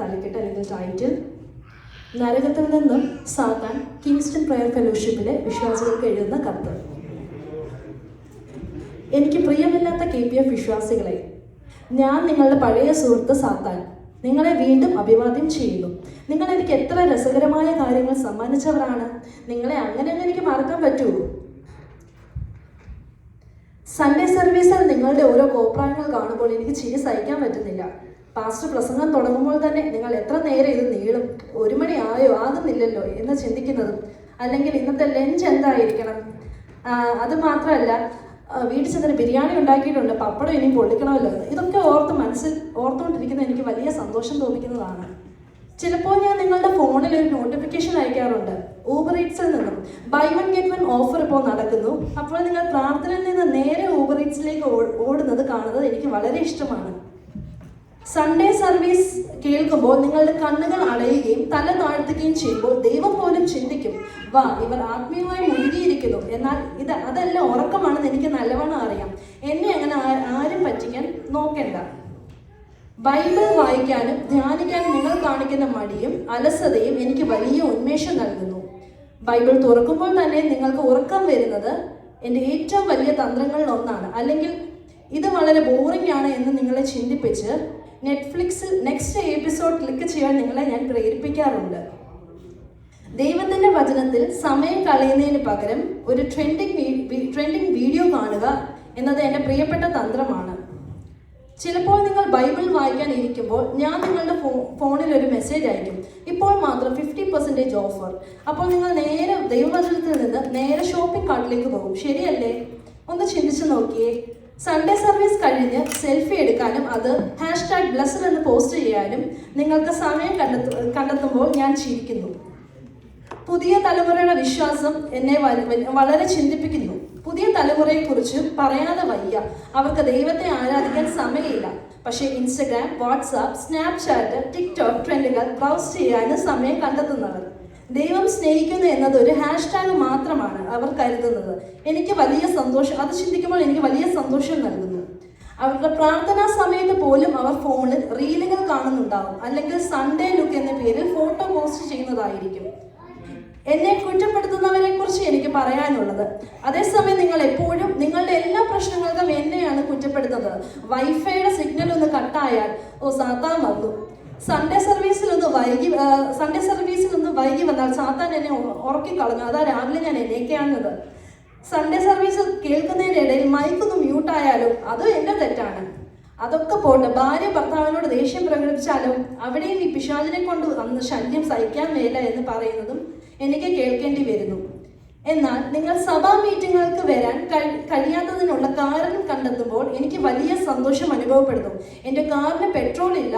തലക്കെട്ട് അല്ലെങ്കിൽ ടൈറ്റിൽ നരകത്തിൽ നിന്നും സാത്താൻ കിങ്സ്റ്റൺ പ്രയർ ഫെലോഷിപ്പിലെ വിശ്വാസികൾക്ക് എഴുതുന്ന കത്ത്. എനിക്ക് പ്രിയമില്ലാത്ത കെ പി എഫ് വിശ്വാസികളെ ഞാൻ നിങ്ങളുടെ പഴയ സുഹൃത്ത് സാത്താൻ. നിങ്ങളെ വീണ്ടും അഭിവാദ്യം ചെയ്യുന്നു. നിങ്ങൾ എനിക്ക് എത്ര രസകരമായ കാര്യങ്ങൾ സമ്മാനിച്ചവരാണ്. നിങ്ങളെ അങ്ങനെ എനിക്ക് മറക്കാൻ പറ്റൂ സൺഡേ സർവീസിൽ നിങ്ങളുടെ ഓരോ കോപ്രായങ്ങൾ കാണുമ്പോൾ എനിക്ക് ചിരി സഹിക്കാൻ പറ്റുന്നില്ല. പാസ്റ്റർ പ്രസംഗം തുടങ്ങുമ്പോൾ തന്നെ നിങ്ങൾ എത്ര നേരം ഇത് നീളും? ഒരു മണി ആയോ? ആകുന്നില്ലല്ലോ എന്ന് ചിന്തിക്കുന്നതും അല്ലെങ്കിൽ ഇന്നത്തെ ലഞ്ച് എന്തായിരിക്കണം? അത് മാത്രമല്ല വീട്ടിൽ ചെന്നിന് ബിരിയാണി ഉണ്ടാക്കിയിട്ടുണ്ട് പപ്പടം ഇനിയും പൊള്ളിക്കണമല്ലോ ഇതൊക്കെ ഓർത്ത് മനസ്സിൽ ഓർത്തുകൊണ്ടിരിക്കുന്ന എനിക്ക് വലിയ സന്തോഷം തോന്നിക്കുന്നതാണ്. ചിലപ്പോൾ ഞാൻ നിങ്ങളുടെ ഫോണിൽ ഒരു നോട്ടിഫിക്കേഷൻ അയക്കാറുണ്ട്. ഊബർ ഈറ്റ്സിൽ നിന്നും buy one get one offer ഇപ്പോൾ നടക്കുന്നു. അപ്പോൾ നിങ്ങൾ പ്രാർത്ഥനയിൽ നിന്ന് നേരെ ഊബർ ഈറ്റ്സിലേക്ക് ഓടുന്നത് കാണുന്നത് എനിക്ക് വളരെ ഇഷ്ടമാണ്. സൺഡേ സർവീസ് കേൾക്കുമ്പോൾ നിങ്ങളുടെ കണ്ണുകൾ അടയുകയും തല താഴ്ത്തുകയും ചെയ്യുമ്പോൾ ദൈവം പോലും ചിന്തിക്കും വാ ഇവർ ആത്മീയമായി മുഴുകിയിരിക്കുന്നു. എന്നാൽ ഇത് അതെല്ലാം ഉറക്കമാണെന്ന് എനിക്ക് നല്ലവണ്ണം അറിയാം. എന്നെ അങ്ങനെ ആരും പറ്റിക്കാൻ നോക്കണ്ട. ബൈബിൾ വായിക്കാനും ധ്യാനിക്കാനും നിങ്ങൾ കാണിക്കുന്ന മടിയും അലസതയും എനിക്ക് വലിയ ഉന്മേഷം നൽകുന്നു. ബൈബിൾ തുറക്കുമ്പോൾ തന്നെ നിങ്ങൾക്ക് ഉറക്കം വരുന്നത് എന്റെ ഏറ്റവും വലിയ തന്ത്രങ്ങളിൽ ഒന്നാണ്. അല്ലെങ്കിൽ ഇത് വളരെ ബോറിംഗ് ആണ് എന്ന് നിങ്ങളെ ചിന്തിപ്പിച്ച് നെറ്റ്ഫ്ലിക്സിൽ നെക്സ്റ്റ് എപ്പിസോഡ് ക്ലിക്ക് ചെയ്യാൻ നിങ്ങളെ ഞാൻ പ്രേരിപ്പിക്കാറുണ്ട്. ദൈവത്തിന്റെ വചനത്തിൽ സമയം കളയുന്നതിന് പകരം ഒരു ട്രെൻഡിങ് ട്രെൻഡിങ് വീഡിയോ കാണുക എന്നത് എന്റെ പ്രിയപ്പെട്ട തന്ത്രമാണ്. ചിലപ്പോൾ നിങ്ങൾ ബൈബിൾ വായിക്കാൻ ഇരിക്കുമ്പോൾ ഞാൻ നിങ്ങളുടെ ഫോ ഫോണിൽ ഒരു മെസ്സേജ് അയക്കും. ഇപ്പോൾ മാത്രം ഫിഫ്റ്റി പെർസെന്റേജ് ഓഫർ അപ്പോൾ നിങ്ങൾ നേരെ ദൈവവചനത്തിൽ നിന്ന് നേരെ ഷോപ്പിംഗ് കാർട്ടിലേക്ക് പോകും. ശരിയല്ലേ? ഒന്ന് ചിന്തിച്ചു നോക്കിയേ. സൺഡേ സർവീസ് കഴിഞ്ഞ് സെൽഫി എടുക്കാനും അത് ഹാഷ് ടാഗ് ബ്ലസ്സർ എന്ന് പോസ്റ്റ് ചെയ്യാനും നിങ്ങൾക്ക് സമയം കണ്ടെത്തു കണ്ടെത്തുമ്പോൾ ഞാൻ ചിരിക്കുന്നു. പുതിയ തലമുറയുടെ വിശ്വാസം എന്നെ വളരെ ചിന്തിപ്പിക്കുന്നു. പുതിയ തലമുറയെക്കുറിച്ച് പറയാതെ വയ്യ. അവർക്ക് ദൈവത്തെ ആരാധിക്കാൻ സമയമില്ല. പക്ഷേ ഇൻസ്റ്റഗ്രാം വാട്സാപ്പ് സ്നാപ്ചാറ്റ് ടിക്ടോക്ക് ട്രെൻഡുകൾ ബ്രൗസ് ചെയ്യാനും സമയം കണ്ടെത്തുന്നവർ. ദൈവം സ്നേഹിക്കുന്നു എന്നത് ഒരു ഹാഷ്ടാഗ് മാത്രമാണ് അവർ കരുതുന്നത്. എനിക്ക് വലിയ സന്തോഷം അത് ചിന്തിക്കുമ്പോൾ എനിക്ക് വലിയ സന്തോഷം നൽകുന്നു. അവരുടെ പ്രാർത്ഥനാ സമയത്ത് പോലും അവർ ഫോണിൽ റീലുകൾ കാണുന്നുണ്ടാവും. അല്ലെങ്കിൽ സൺഡേ ലുക്ക് എന്ന പേരിൽ ഫോട്ടോ പോസ്റ്റ് ചെയ്യുന്നതായിരിക്കും. എന്നെ എനിക്ക് പറയാനുള്ളത്. അതേസമയം നിങ്ങൾ എപ്പോഴും നിങ്ങളുടെ എല്ലാ പ്രശ്നങ്ങൾക്കും എന്നെയാണ് കുറ്റപ്പെടുത്തുന്നത്. വൈഫൈയുടെ സിഗ്നൽ ഒന്ന് കട്ടായാൽ ഓ സാത്താൻ വന്നു. സൺഡേ സർവീസിൽ ഒന്ന് വൈകി സൺഡേ സർവീസിൽ ഒന്ന് വൈകി വന്നാൽ സാത്താൻ എന്നെ ഉറക്കിക്കളഞ്ഞു. ഉറക്കി കളഞ്ഞു അതാ രാവിലെ ഞാൻ എന്നേക്കാണത് സൺഡേ സർവീസ് കേൾക്കുന്നതിന്റെ ഇടയിൽ മൈക്കൊന്ന് മ്യൂട്ടായാലും അതും എന്റെ തെറ്റാണ്. അതൊക്കെ പോട്ടെ ഭാര്യ ഭർത്താവിനോട് ദേഷ്യം പ്രകടിപ്പിച്ചാലും അവിടെയും ഈ പിശാചിനെ കൊണ്ട് അന്ന് ശല്യം സഹിക്കാൻ മേല എന്ന് പറയുന്നതും എനിക്ക് കേൾക്കേണ്ടി വരുന്നു. എന്നാൽ നിങ്ങൾ സഭാ മീറ്റിങ്ങുകൾക്ക് വരാൻ കഴിയാത്തതിനുള്ള കാരണം കണ്ടെത്തുമ്പോൾ എനിക്ക് വലിയ സന്തോഷം അനുഭവപ്പെടുന്നു. എന്റെ കാറിന് പെട്രോൾ ഇല്ല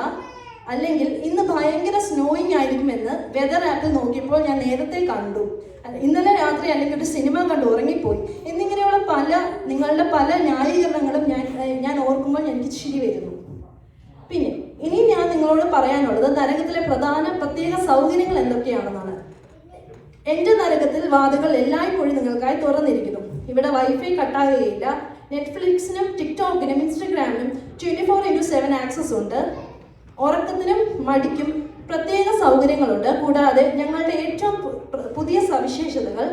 അല്ലെങ്കിൽ ഇന്ന് ഭയങ്കര സ്നോയിങ് ആയിരിക്കുമെന്ന് വെതർ ആപ്പിൽ നോക്കിയപ്പോൾ ഞാൻ നേരത്തെ കണ്ടു. ഇന്നലെ രാത്രി അല്ലെങ്കിൽ ഒരു സിനിമ കണ്ട് ഉറങ്ങിപ്പോയി. എന്നിങ്ങനെയുള്ള പല നിങ്ങളുടെ പല ന്യായീകരണങ്ങളും ഞാൻ ഞാൻ ഓർക്കുമ്പോൾ എനിക്ക് ചിരി വരുന്നു. പിന്നെ ഇനി ഞാൻ നിങ്ങളോട് പറയാനുള്ളത് നരകത്തിലെ പ്രധാന പ്രത്യേക സൗകര്യങ്ങൾ എന്തൊക്കെയാണെന്നാണ്. എന്റെ നരകത്തിൽ വാതുകൾ എല്ലായ്പ്പോഴും നിങ്ങൾക്കായി തുറന്നിരിക്കുന്നു. ഇവിടെ വൈഫൈ കട്ടാകുകയില്ല. നെറ്റ്ഫ്ലിക്സിനും ടിക്ടോക്കിനും ഇൻസ്റ്റഗ്രാമിനും twenty four into seven access ഉണ്ട്. ഉറക്കത്തിനും മടിക്കും പ്രത്യേക സൗകര്യങ്ങളുണ്ട്. കൂടാതെ ഞങ്ങളുടെ ഏറ്റവും പുതിയ സവിശേഷതകൾ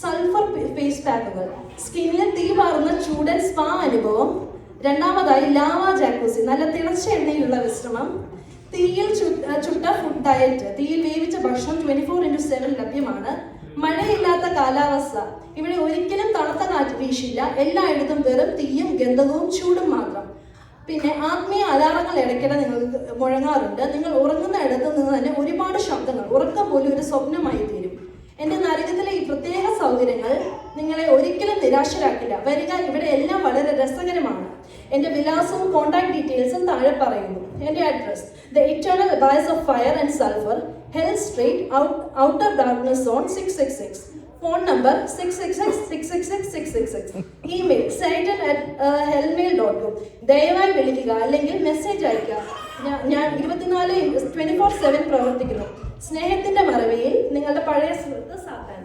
സൾഫർ ഫേസ് പാക്കുകൾ സ്കിന്നിൽ തീ പാറുന്ന ചൂടൻ സ്പാ അനുഭവം രണ്ടാമതായി ലാവ ജാക്കൂസി നല്ല തിളച്ച എണ്ണയിലുള്ള വിശ്രമം തീയിൽ ചുട്ട ഫുഡ് ഡയറ്റ് തീയിൽ വേവിച്ച ഭക്ഷണം ട്വന്റി ഫോർ ഇന്റു സെവൻ ലഭ്യമാണ്. മഴയില്ലാത്ത കാലാവസ്ഥ. ഇവിടെ ഒരിക്കലും തണുത്ത കാറ്റ് വീശില്ല. എല്ലായിടത്തും വെറും തീയും ഗന്ധകവും ചൂടും മാത്രം. പിന്നെ ആത്മീയ അലാറങ്ങൾ ഇടയ്ക്കിടെ നിങ്ങൾക്ക് മുഴങ്ങാറുണ്ട്. നിങ്ങൾ ഉറങ്ങുന്ന ഇടത്ത് നിന്ന് തന്നെ ഒരുപാട് ശബ്ദങ്ങൾ ഉറക്കം പോലും ഒരു സ്വപ്നമായി തീരും. എന്റെ നരകത്തിലെ ഈ പ്രത്യേക സൗകര്യങ്ങൾ നിങ്ങളെ ഒരിക്കലും നിരാശരാക്കില്ല. വരിക ഇവിടെ എല്ലാം വളരെ രസകരമാണ്. എന്റെ വിലാസവും കോൺടാക്ട് ഡീറ്റെയിൽസും താഴെ പറയുന്നു. എന്റെ address the eternal abyss of fire and sulphur hell street outer darkness zone six six six phone number six six six six six six six six six email satan at hellmail dot com ദയവായി വിളിക്കുക അല്ലെങ്കിൽ message അയക്കുക ഞാൻ- ഇരുപത്തിനാല് twenty four seven പ്രവർത്തിക്കുന്നു. സ്നേഹത്തിന്റെ മറവിയിൽ നിങ്ങളുടെ പഴയ സുഹൃത്ത് സാത്താൻ.